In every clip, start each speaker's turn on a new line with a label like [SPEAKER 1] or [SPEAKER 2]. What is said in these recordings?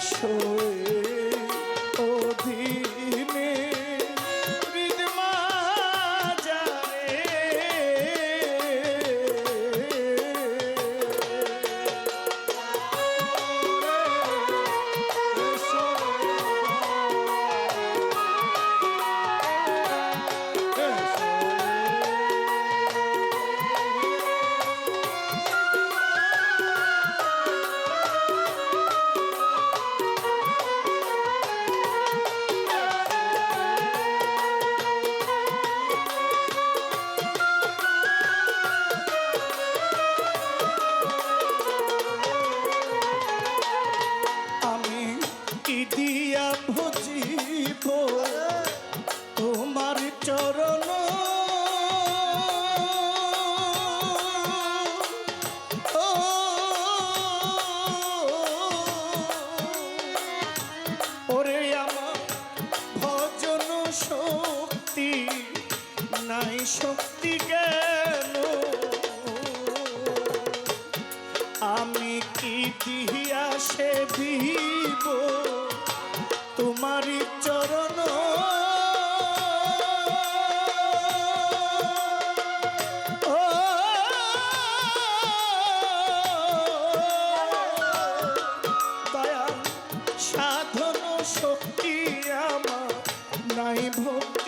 [SPEAKER 1] এসো ভজিব নাই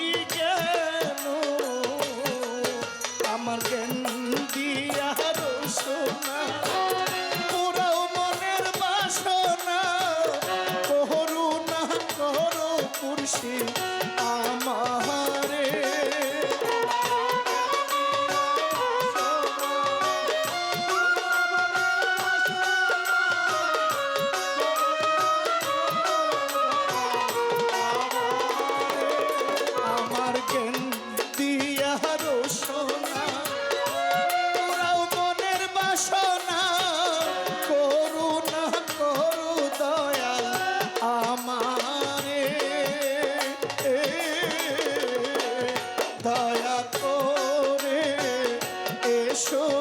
[SPEAKER 1] এসো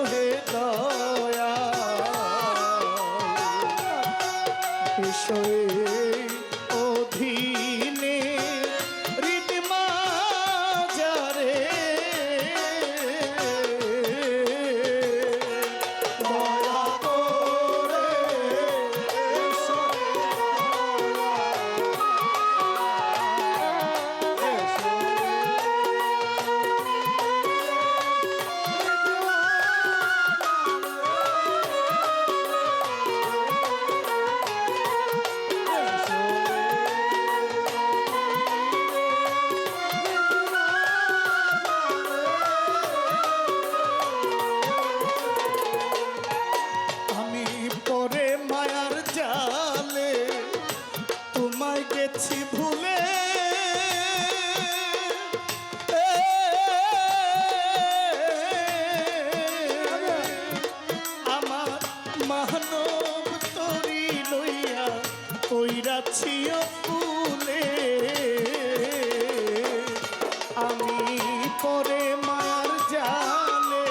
[SPEAKER 1] আমি পরে মায়ার জালে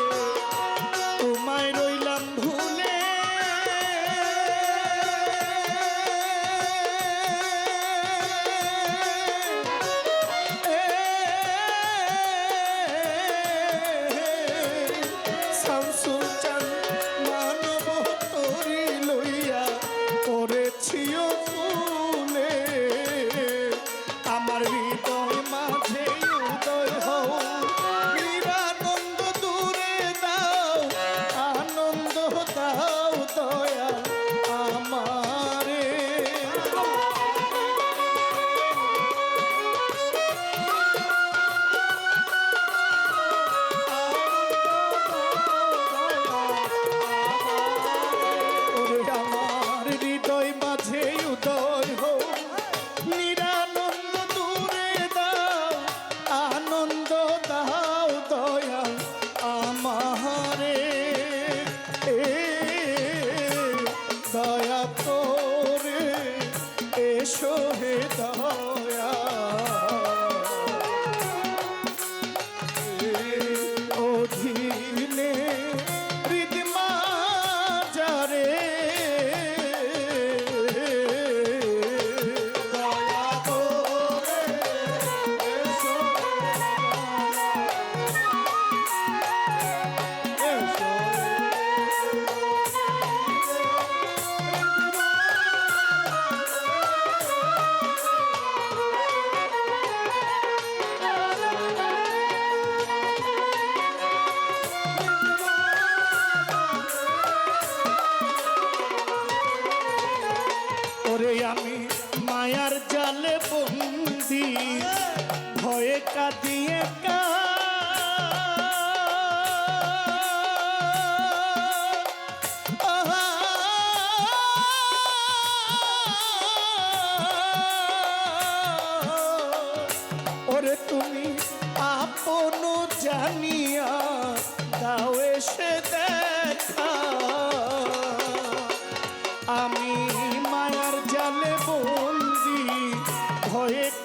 [SPEAKER 1] তোমায় রইলাম ভুলে। শামসুল চান মানব লইয়া করেছিও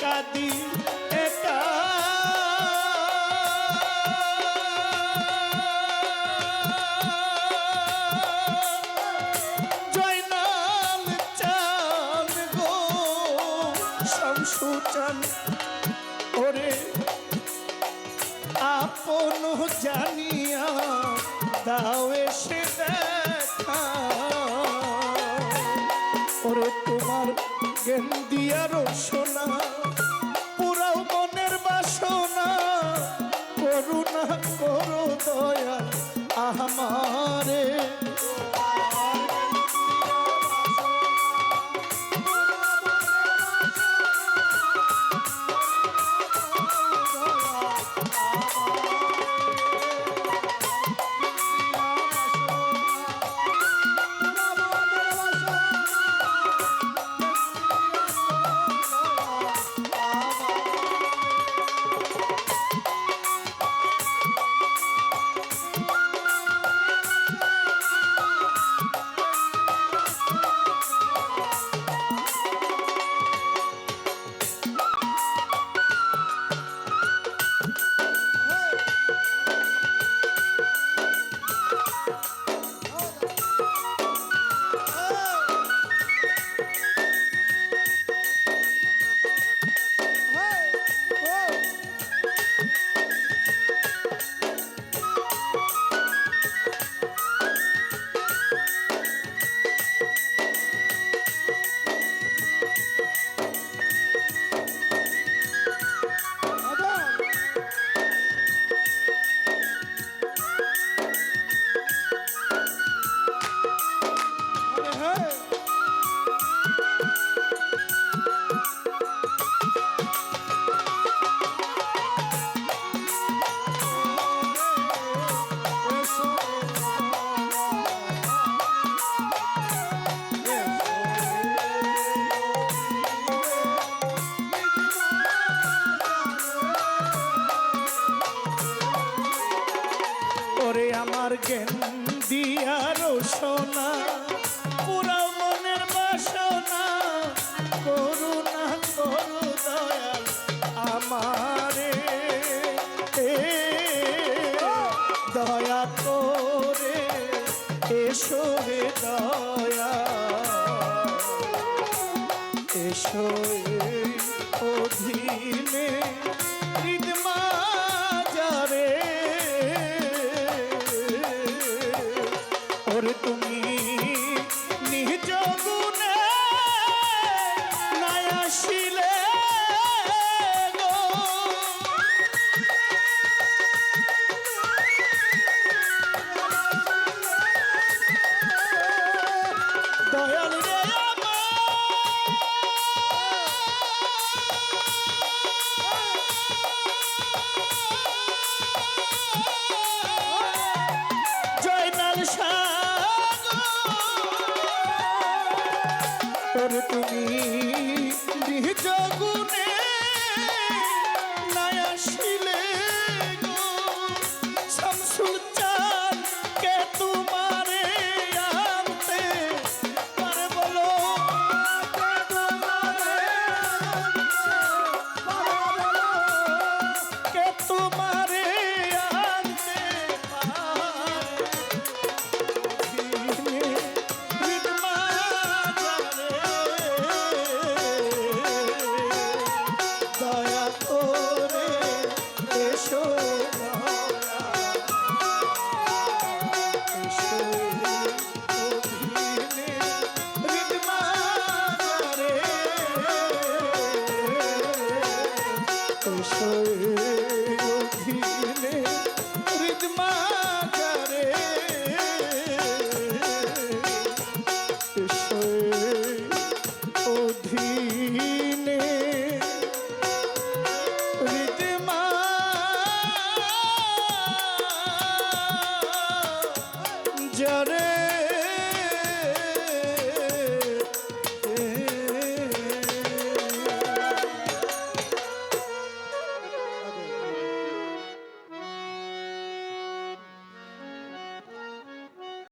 [SPEAKER 1] কাঁদি। দয়াল আমারে এসো হে দয়া এসো অধীনে হৃদমা যাবে। তুমি